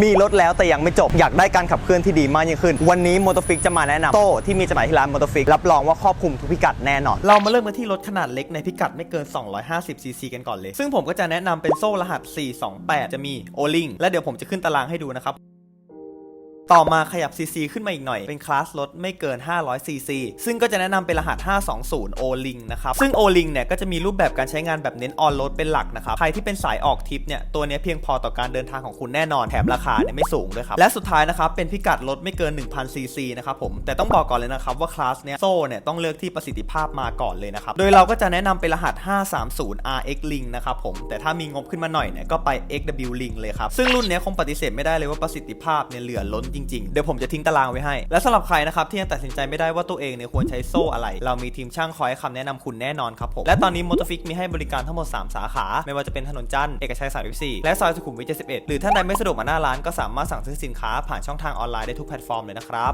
มีรถแล้วแต่ยังไม่จบ อยากได้การขับเคลื่อนที่ดีมากยิ่งขึ้น วันนี้มอเตอร์ฟิกจะมาแนะนำโต้ที่มีจำหน่ายที่ร้านมอเตอร์ฟิกรับรองว่าครอบคลุมทุกพิกัดแน่นอน เรามาเริ่มกันที่รถขนาดเล็กในพิกัดไม่เกิน 250 ซีซีกันก่อนเลย ซึ่งผมก็จะแนะนำเป็นโซ่รหัส 428 จะมีโอลิงและเดี๋ยวผมจะขึ้นตารางให้ดูนะครับ ต่อมาขยับ CC ขึ้นมาอีกหน่อย เป็นคลาสรถไม่เกิน 500 CC ซึ่งก็จะแนะนำเป็นรหัส 520 O Link นะครับ ซึ่ง O Link เนี่ยก็จะมีรูปแบบการใช้งานแบบเน้นออนโรดเป็นหลักนะครับ ใครที่เป็นสายออกทริปเนี่ย ตัวนี้เพียงพอต่อการเดินทางของคุณแน่นอน แถมราคาเนี่ยไม่สูงด้วยครับ และสุดท้ายนะครับ เป็นพิกัดรถไม่เกิน 1,000 CC นะครับผม แต่ต้องบอกก่อนเลยนะครับว่าคลาสเนี้ยโซ่เนี่ยต้องเลือกที่ประสิทธิภาพมาก่อนเลยนะครับ โดยเราก็จะแนะนำเป็นรหัส 530 RX Link นะครับผม แต่ถ้ามีงบขึ้นมาหน่อยเนี่ยก็ไป XW Link เลยครับซึ่งรุ่นเนี้ยคงปฏิเสธไม่ได้เลยว่าประสิทธิภาพเนี่ยเหลือล้นจริงๆ เดี๋ยวผมจะทิ้งตารางไว้ให้ และสำหรับใครนะครับที่ยังตัดสินใจไม่ได้ว่าตัวเองเนี่ยควรใช้โซ่อะไร เรามีทีมช่างคอยให้คำแนะนำคุณแน่นอนครับผม และตอนนี้มอเตอร์ฟิกมีให้บริการทั้งหมด 3 สาขา ไม่ว่าจะเป็นถนนจันทร์เอกชัย 34 และซอยสุขุมวิท 71 หรือท่านใดไม่สะดวกมาหน้าร้านก็สามารถสั่งซื้อสินค้าผ่านช่องทางออนไลน์ได้ทุกแพลตฟอร์มเลยนะครับ